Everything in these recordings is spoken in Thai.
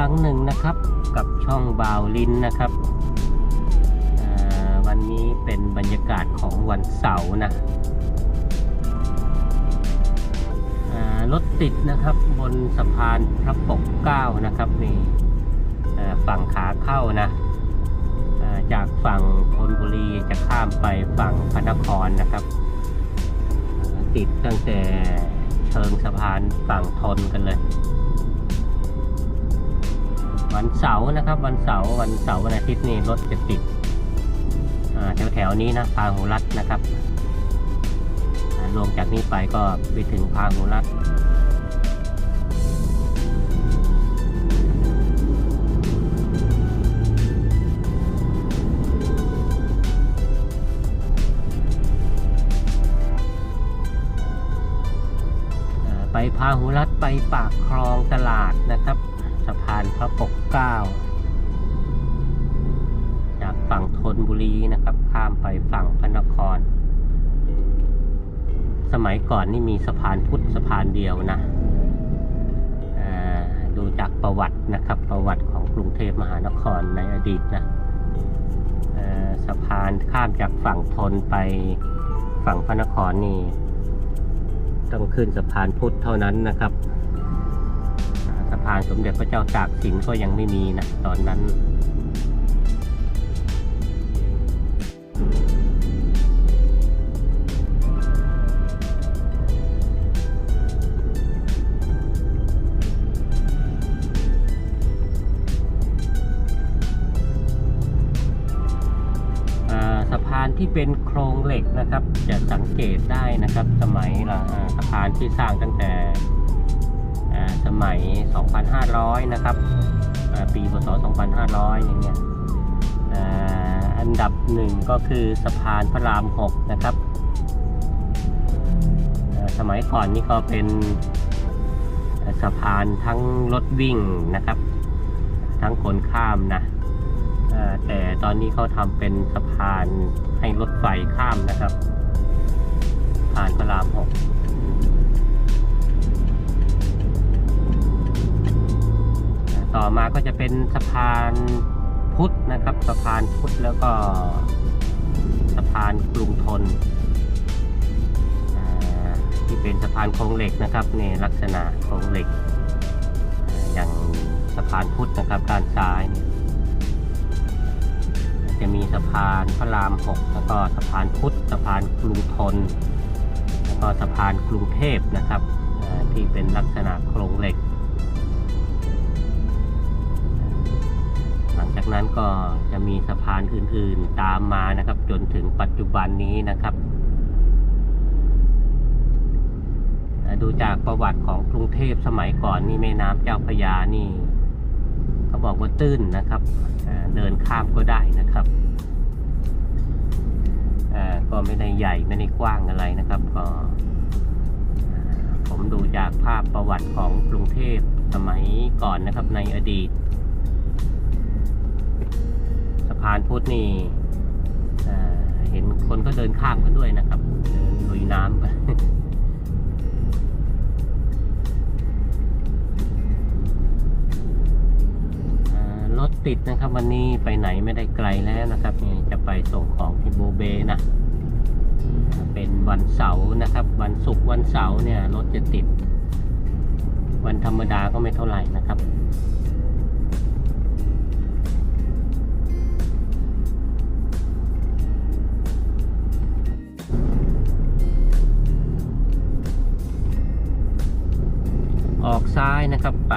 รั้งหนึ่งนะครับกับช่องบาวลินนะครับวันนี้เป็นบรรยากาศของวันเสาร์นะรถติดนะครับบนสะพานพระปกเก้านะครับนี่ฝั่งขาเข้านะจากฝั่งธนบุรีจะข้ามไปฝั่งพระนครนะครับ ติดตั้งแต่เชิงสะพานฝั่งทนกันเลย วันเสาร์นะครับ วันเสาร์วันเสาร์วันอาทิตย์นี่รถจะติดแถวแถวๆนี้นะพาหุรัตนะครับลงจากนี้ไปก็ไปถึงพาหุรัตไปพาหุรัตไปปากคลองตลาดนะครับะพานพระปกเกล้าจากฝั่งธนบุรีนะครับ ข้ามไปฝั่งพระนคร สมัยก่อนนี่มีสะพานพุทธสะพานเดียวนะดูจากประวัตินะครับ ประวัติของกรุงเทพมหานครในอดีตนะสะพานข้ามจากฝั่งธนไปฝั่งพระนครนี่ต้องขึ้นสะพานพุทธเท่านั้นนะครับ สะพานสมเด็จพระเจ้าตากสินก็ยังไม่มีนะตอนนั้นสะพานที่เป็นโครงเหล็กนะครับ จะสังเกตได้นะครับ สมัยละสะพานที่สร้างตั้งแต่ สมัย 2,500 นะครับ ปีพศ 2,500 อย่างเงี้ยอันดับหนึ่งก็คือสะพานพระราม 6 นะครับ สมัยก่อนนี่ก็เป็นสะพานทั้งรถวิ่งนะครับ ทั้งคนข้ามนะแต่ตอนนี้เขาทำเป็นสะพานให้รถไฟข้ามนะครับสะพานพระราม 6 ต่อมาก็จะเป็นสะพานพุทธนะครับ สะพานพุทธแล้วก็สะพานกรุงทนที่เป็นสะพานโครงเหล็กนะครับนี่ลักษณะโครงเหล็ก อย่างสะพานพุทธนะครับด้านซ้ายเนี่ยจะมีสะพานพระรามหกแล้วก็สะพานพุทธสะพานกรุงทน แล้วก็สะพานกรุงเทพนะครับที่เป็นลักษณะโครงเหล็ก นั้นก็จะมีสะพานอื่นๆตามมานะครับ จนถึงปัจจุบันนี้นะครับ ดูจากประวัติของกรุงเทพสมัยก่อนนี่แม่น้ำเจ้าพระยานี่เขาบอกว่าตื้นนะครับ เดินข้ามก็ได้นะครับก็ไม่ได้ใหญ่ไม่ได้กว้างอะไรนะครับ ก็ ผมดูจากภาพประวัติของกรุงเทพสมัยก่อนนะครับในอดีต พานพุทธนี่เห็นคนก็เดินข้ามกันด้วยนะครับ เดินลุยน้ำไปเอ่อรถติดนะครับวันนี้ไปไหนไม่ได้ไกลแล้วนะครับนี่จะไปส่งของที่โบเบนะ เป็นวันเสาร์นะครับ วันศุกร์วันเสาร์เนี่ยรถจะติด วันธรรมดาก็ไม่เท่าไหร่นะครับ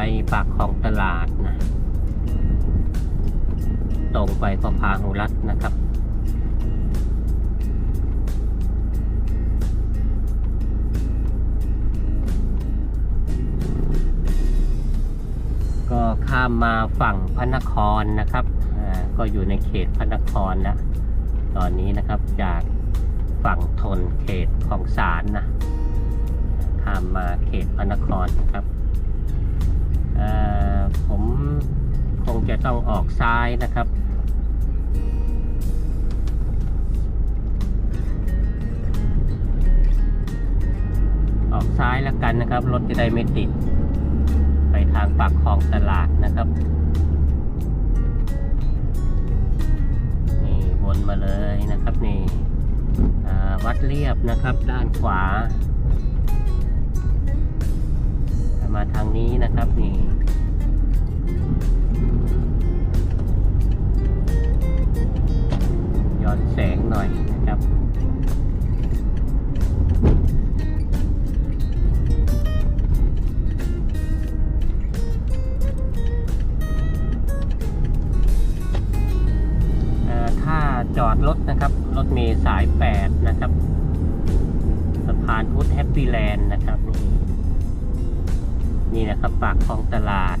ปปากคลองตลาดนะ ตรงไปก็พาหุรัตนะครับ ก็ข้ามมาฝั่งพระนครนะครับ ก็อยู่ในเขตพระนครแล้วตอนนี้นะครับจากฝั่งทนเขตของสารนะข้ามมาเขตพระนครนะครับ ผมคงจะต้องออกซ้ายนะครับ ออกซ้ายแล้วกันนะครับ รถจะได้ไม่ติด ไปทางปากคลองตลาดนะครับ นี่วนมาเลยนะครับนี่วัดเรียบนะครับด้านขวา มาทางนี้นะครับนี่ย้อนแสงหน่อยนะครับถ้าจอดรถนะครับ รถเมล์สาย 8 นะครับ สะพานพุทธแฮปปี้แลนด์นะครับนี่ นี่นะครับปากคลองตลาด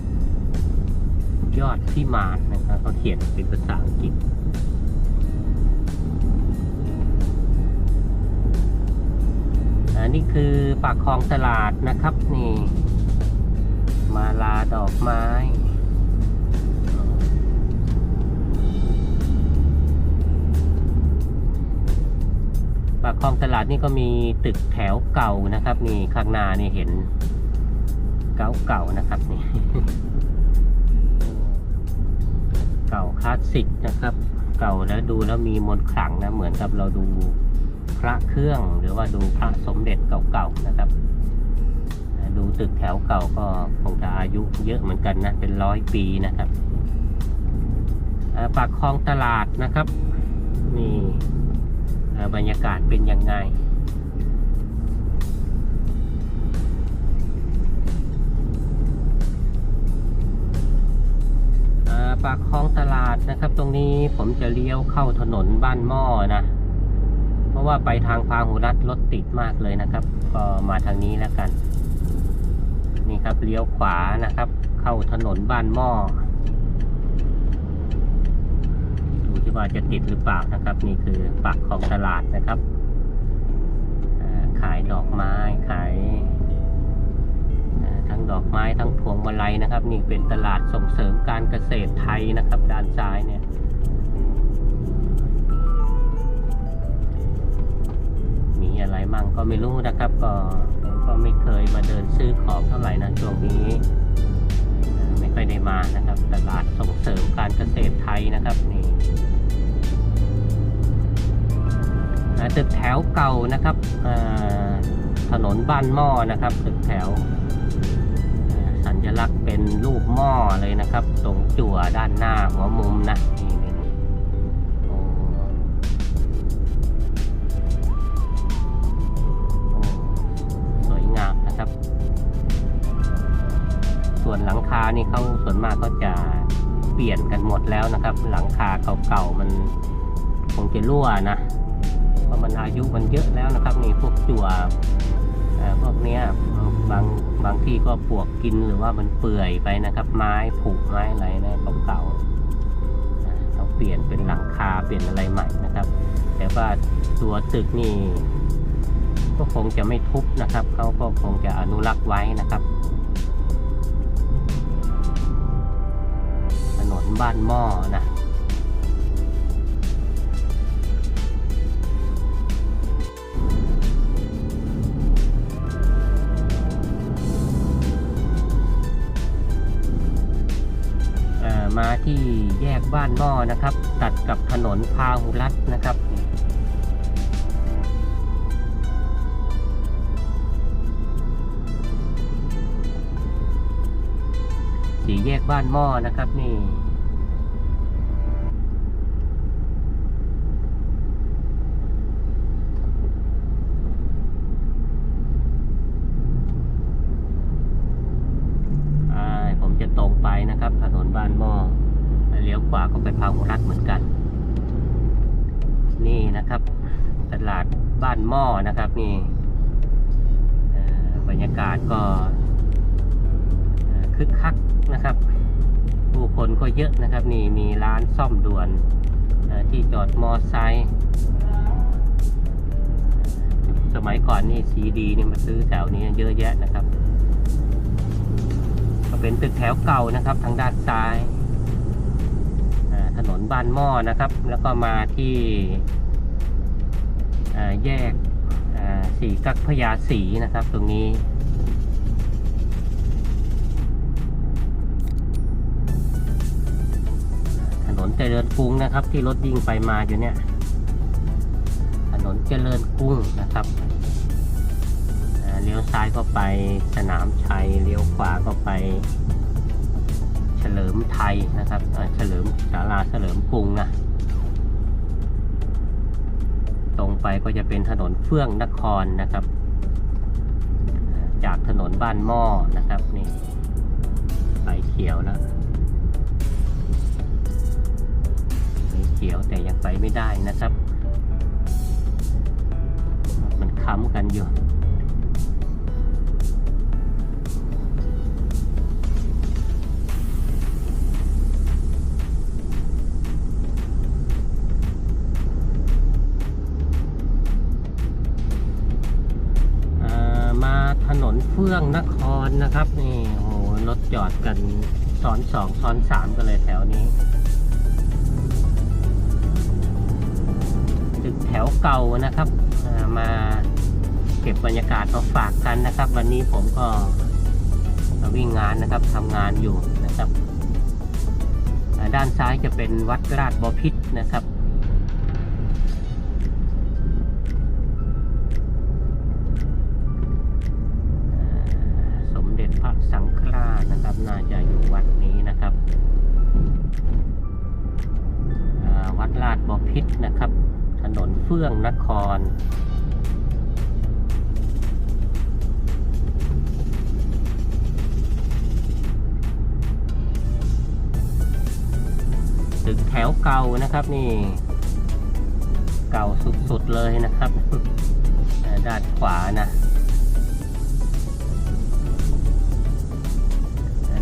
ยอดที่มานนะครับเขาเขียนเป็นภาษาอังกฤษอันนี้คือปากคลองตลาดนะครับ นี่ มาลาดอกไม้ปากคลองตลาดนี่ก็มีตึกแถวเก่านะครับ นี่ข้างหน้านี่เห็น เก่าเก่าๆนะครับนี่เก่าคลาสสิกนะครับ เก่าแล้วดูแล้วมีมนต์ขลังนะเหมือนกับเราดูพระเครื่องหรือว่าดูพระสมเด็จเก่าๆนะครับ ดูตึกแถวเก่าก็คงจะอายุเยอะเหมือนกันนะเป็นร้อยปีนะครับปากคลองตลาดนะครับนี่บรรยากาศเป็นยังไง ปากคลองตลาดนะครับ ตรงนี้ผมจะเลี้ยวเข้าถนนบ้านหม้อนะ เพราะว่าไปทางพาหุรัตรถติดมากเลยนะครับ ก็มาทางนี้แล้วกัน นี่ครับเลี้ยวขวานะครับ เข้าถนนบ้านหม้อดูที่ว่าจะติดหรือเปล่านะครับ นี่คือปากคลองตลาดนะครับขายดอกไม้ขาย งดอกไม้ทั้งพวงมาลัยนะครับ นี่เป็นตลาดส่งเสริมการเกษตรไทยนะครับ ด้านซ้ายเนี่ยมีอะไรมั่งก็ไม่รู้นะครับ ก็ผมก็ไม่เคยมาเดินซื้อของเท่าไหร่นะช่วงนี้ ไม่ค่อยได้มานะครับ ตลาดส่งเสริมการเกษตรไทยนะครับนี่ตึกแถวเก่านะครับถนนบ้านหม้อนะครับตึกแถว ลักษณ์เป็นรูปหม้อเลยนะครับ ตรงจั่วด้านหน้าหัวมุมนะนี่นี่โอ้สวยงามนะครับ ส่วนหลังคานี่เขาส่วนมากก็จะเปลี่ยนกันหมดแล้วนะครับ หลังคาเก่าๆมันคงจะรั่วนะเพราะมันอายุมันเยอะแล้วนะครับนี่พวกจั่วพวกเนี้ย บางบางที่ก็ปวกกินหรือว่ามันเปื่อยไปนะครับ ไม้ผุไม้อะไรนะเก่าๆนะต้องเปลี่ยนเป็นหลังคาเปลี่ยนอะไรใหม่นะครับ แต่ว่าตัวตึกนี่ก็คงจะไม่ทุบนะครับเขาก็คงจะอนุรักษ์ไว้นะครับถนนบ้านหม้อนะ มาที่แยกบ้านหม้อนะครับ ตัดกับถนนพาหุรัตน์นะครับสี่แยกบ้านหม้อนะครับนี่ อ่าผมจะตรงไปนะครับ ถนนบ้านหม้อแล้วเลี้ยวขวาก็ ไปพาหุรัตเหมือนกัน นี่นะครับตลาดบ้านหม้อนะครับนี่บรรยากาศก็คึกคักนะครับ ผู้คนก็เยอะนะครับ นี่มีร้านซ่อมด่วนที่จอดมอไซค์สมัยก่อนนี่ซีดีนี่มาซื้อแถวนี้เยอะแยะนะครับ ก็เป็นตึกแถวเก่านะครับ ทางด้านซ้าย ถนนบ้านหม้อนะครับ แล้วก็มาที่แยกสี่กักพญาสีนะครับ ตรงนี้ถนนเจริญกรุงนะครับ ที่รถวิ่งไปมาอยู่เนี่ย ถนนเจริญกรุงนะครับเลี้ยวซ้ายก็ไปสนามชัยเลี้ยวขวาก็ไป เฉลิมไทยนะครับเฉลิมศาลาเฉลิมกรุงนะตรงไปก็จะเป็นถนนเฟื่องนครนะครับ จากถนนบ้านหม้อนะครับนี่ไฟเขียวแล้วไฟเขียวแต่ยังไปไม่ได้นะครับ มันค้ำกันอยู่ ฟื่องนครนะครับ นี่โอ้โหรถจอดกันซ้อนสองซ้อนสามกันเลยแถวนี้ตึกแถวเก่านะครับมาเก็บบรรยากาศมาฝากกันนะครับ วันนี้ผมก็วิ่งงานนะครับทำงานอยู่นะครับ ด้านซ้ายจะเป็นวัดราชบพิตรนะครับ วัดลาดบอพิษนะครับ ถนนเฟื่องนครตึกแถวเก่านะครับนี่ เก่าสุดๆเลยนะครับ ด้านขวานะ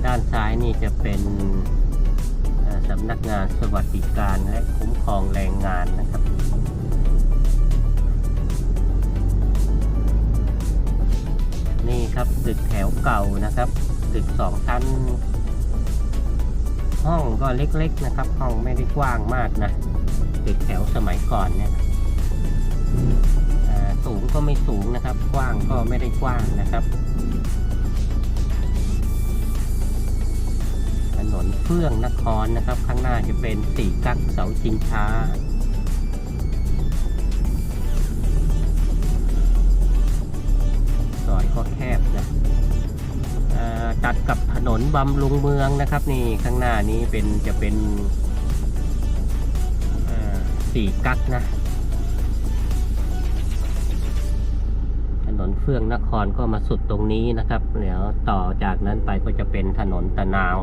ด้านซ้ายนี่จะเป็นสำนักงานสวัสดิการและคุ้มครองแรงงานนะครับ นี่ครับตึกแถวเก่านะครับตึกสองชั้น ห้องก็เล็กๆนะครับ ห้องไม่ได้กว้างมากนะตึกแถวสมัยก่อนเนี่ยสูงก็ไม่สูงนะครับ กว้างก็ไม่ได้กว้างนะครับ เฟื่องนครนะครับ ข้างหน้าจะเป็นสี่กักเสาชิงช้าซอยก็แคบนะตัดกับถนนบำรุงเมืองนะครับ นี่ข้างหน้านี้เป็นจะเป็นสี่กักนะถนนเฟื่องนครก็มาสุดตรงนี้นะครับ เดี๋ยวต่อจากนั้นไปก็จะเป็นถนนตะนาว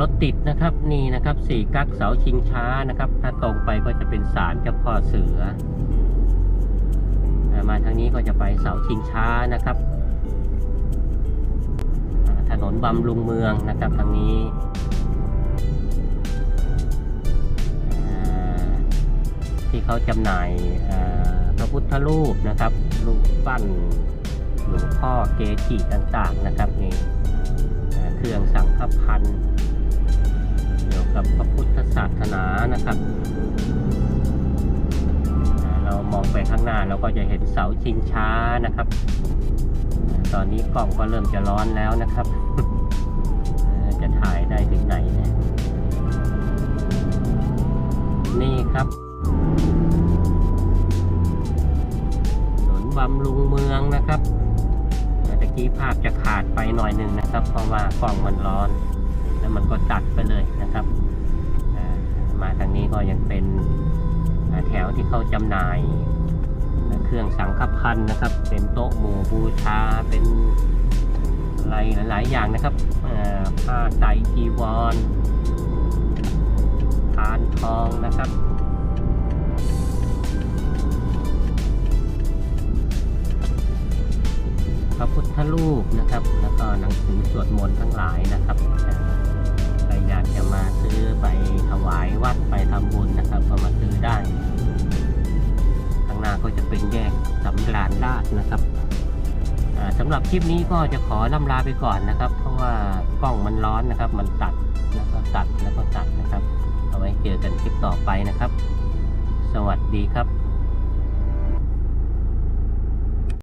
รถติดนะครับนี่นะครับสี่กักเสาชิงช้านะครับ ถ้าตรงไปก็จะเป็นศาลเจ้าพ่อเสือ มาทางนี้ก็จะไปเสาชิงช้านะครับ ถนนบำรุงเมืองนะครับทางนี้ที่เขาจำหน่ายพระพุทธรูปนะครับรูปปั้นหลวงพ่อเกจิต่างๆนะครับนี่เครื่องสังฆพันธ์ เกี่ยวกับพระพุทธศาสนานะครับเรามองไปข้างหน้าเราก็จะเห็นเสาชิงช้านะครับ ตอนนี้กล้องก็เริ่มจะร้อนแล้วนะครับ จะถ่ายได้ถึงไหนเนี่ยนี่ครับถนนบำรุงเมืองนะครับตะกี้ภาพจะขาดไปหน่อยหนึ่งนะครับ เพราะว่ากล้องมันร้อน แล้วมันก็ตัดไปเลยนะครับมาทางนี้ก็ยังเป็นแถวที่เขาจำหน่ายเครื่องสังฆพันธ์นะครับ เป็นโต๊ะหมู่บูชาเป็นอะไรหลาย ๆ อย่างนะครับผ้าไตรจีวรทานทองนะครับพระพุทธรูปนะครับ แล้วก็หนังสือสวดมนต์ทั้งหลายนะครับ อยากจะมาซื้อไปถวายวัดไปทำบุญนะครับ ก็มาซื้อได้ ข้างหน้าก็จะเป็นแยกสำราญราชนะครับอ่าสำหรับคลิปนี้ก็จะขอล่ำลาไปก่อนนะครับ เพราะว่ากล้องมันร้อนนะครับ มันตัดแล้วก็ตัดแล้วก็ตัดนะครับ เอาไว้เจอกันคลิปต่อไปนะครับ สวัสดีครับ